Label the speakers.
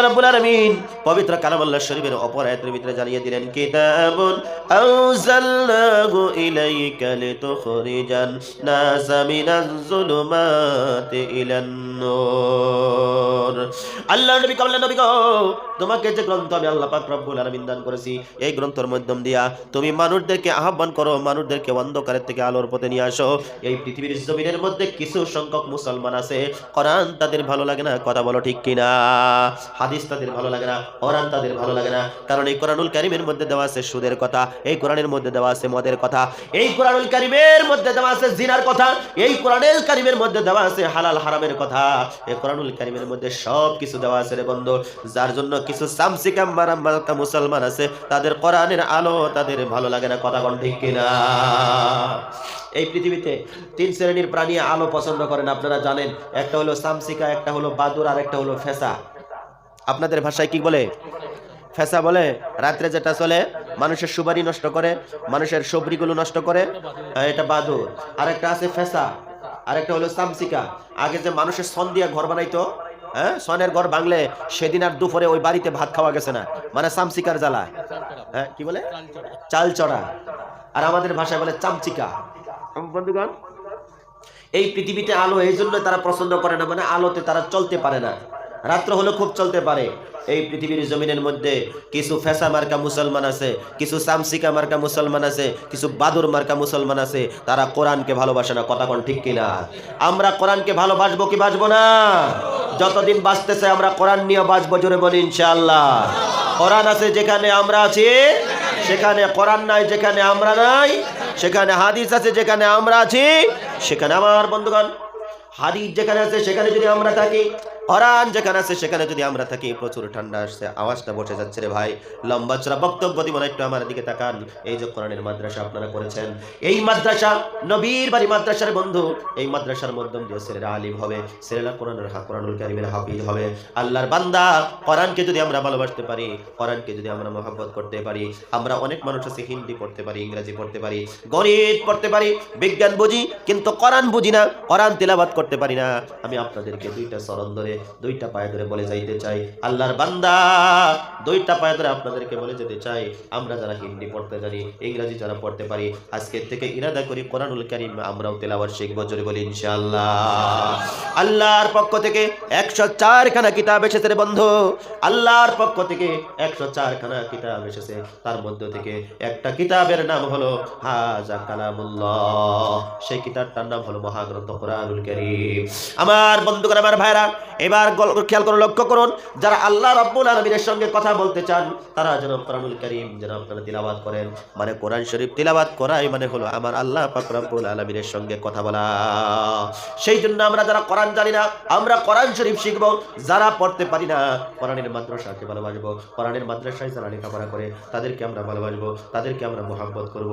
Speaker 1: আল্লাহ রাব্বুল আলামিন পবিত্র কালামুল্লাহ শরীফের অপর আয়াতের ভিতরে জানিয়ে দিলেন, কিতাবুন আউযাল্লাহু ইলাইকা লিতুখরিজান নাসা ইলান নূর আমি আল্লাহ মধ্যে কারণ এই কোরআনুল কারিমের মধ্যে দেওয়া আছে সুদের কথা, এই কোরআনের মধ্যে দেওয়া আছে মদের কথা, এই কোরআনুল কারিমের মধ্যে দেওয়া আছে জিনার কথা, এই কোরআনুল কারিমের মধ্যে দেওয়া আছে হালাল হারামের কথা, এই কোরআনুল কারিমের মধ্যে সব কিছু দেওয়া আছে রে বন্ধু। যার জন্য কিছু সামসিকাম মারাম্মাতা মুসলমান আছে, তাদের কোরআনের আলো তাদের ভালো লাগে না, কথা কোন ঠিক কিনা? এই পৃথিবীতে তিন শ্রেণির প্রাণী আলো পছন্দ করেন, আপনারা জানেন। একটা হলো সামসিকা, একটা হলো বাদুর, আর একটা হলো ফেসা। আপনাদের ভাষায় কি বলে? ফেসা বলে, রাত্রে যেটা চলে, মানুষের সুবারি নষ্ট করে, মানুষের সবরিগুলো নষ্ট করে এটা বাদুর। আর একটা আছে ফেসা আর একটা হলো সামসিকা। আগে যে মানুষের সন দিয়া ঘর বানাইতো হ্যাঁ? সনের ঘর ভাঙলে সেদিন আর দুপুরে ওই বাড়িতে ভাত খাওয়া গেছে না। মানে সামসিকার জ্বালা। হ্যাঁ কি বলে? চাল চড়া আর আমাদের ভাষায় বলে চামচিকা। বন্ধুগণ এই পৃথিবীতে আলো এই জন্য তারা পছন্দ করে না মানে আলোতে তারা চলতে পারে না। রাত্র হলে খুব চলতে পারে। এই পৃথিবীর জমিনের মধ্যে কিছু ফেসা মার্কা মুসলমান আছে কিছু সামসিকা মার্কা মুসলমান আছে কিছু বাদুর মার্কা মুসলমান আছে তারা কোরআনকে ভালোবাসে না কথা কোন ঠিক কিনা? আমরা কোরআনকে ভালোবাসবো কি বাসবো না? যতদিন বাঁচতেছে আমরা কোরআন নিয়ে বাঁচবো, জোরে বলি ইনশাল্লাহ কোরআন আছে যেখানে আমরা আছি, সেখানে কোরআন নাই যেখানে আমরা নাই, সেখানে হাদিস আছে যেখানে আমরা আছি, সেখানে আমার বন্ধুগণ, হাদিস যেখানে আছে সেখানে যদি আমরা থাকি কোরআন যেখানে আছে, সেখানে যদি আমরা থাকি, প্রচুর ঠান্ডা আসছে, আওয়াজটা বসে যাচ্ছে রে ভাই। লম্বা চড়া বক্তব্য দিব না, একটু আমার দিকে তাকান। এই যে কোরআনের মাদ্রাসা আপনারা করেছেন। এই মাদ্রাসা, নবীর বাড়ি মাদ্রাসার বন্ধু। এই মাদ্রাসার মাধ্যম দিয়ে ছেলেরা আলিম হবে, ছেলেরা কোরআনের কোরআনুল কারিমের হাফিজ হবে। আল্লাহর বান্দা, কোরআনকে যদি আমরা ভালোবাসতে পারি, কোরআনকে যদি আমরা মহাব্বত করতে পারি, আমরা অনেক মানুষ আছে, হিন্দি পড়তে পারি, ইংরেজি পড়তে পারি, গণিত পড়তে পারি, বিজ্ঞান বুঝি, কিন্তু কোরআন বুঝি না, কোরআন তেলাবাত করতে পারি না। আমি আপনাদেরকে দুইটা চরণ ধরে দুইটা পায়ে ধরে বলে যাইতে চাই। আল্লাহর বান্দা, দুইটা পায়ে ধরে আপনাদেরকে বলে যেতে চাই। আমরা যারা হিন্দি পড়তে জানি, ইংরেজি যারা পড়তে পারি, আজকের থেকে ইরাদা করি, কোরআনুল কারিম আমরাও তেলাওয়াত শিখব জোরে বলি ইনশাআল্লাহ। আল্লাহর পক্ষ থেকে একশো চারখানা কিতাব এসেছে রে বন্ধু। আল্লাহর পক্ষ থেকে একশো চারখানা কিতাব এসেছে। তার মধ্য থেকে একটা কিতাবের নাম হলো হাজা কালামুল্লাহ। সেই কিতাবটার নাম হলো মহাগ্রন্থ কোরআনুল কারীম। আমার বন্ধুগণ, আমার ভাইরা এবার খেয়াল করে লক্ষ্য করুন, যারা আল্লাহ রাব্বুল আলামিনের সঙ্গে কথা বলতে চান, তারা যেন কোরআনুল কারীম যেন আপনারা তিলাবাত করেন। মানে কোরআন শরীফ তিলাবাত করাই মানে হলো আমার আল্লাহ পাক রব্বুল আলামিনের সঙ্গে কথা বলা। সেই জন্য আমরা যারা কোরআন জানি না, আমরা কোরআন শরীফ শিখব, যারা পড়তে পারি না, কোরআনের মাদ্রাসাকে ভালোবাসবো, কোরআনের মাদ্রাসায় যারা লেখাপড়া করে, তাদেরকে আমরা ভালোবাসবো, তাদেরকে আমরা মোহাব্বত করব।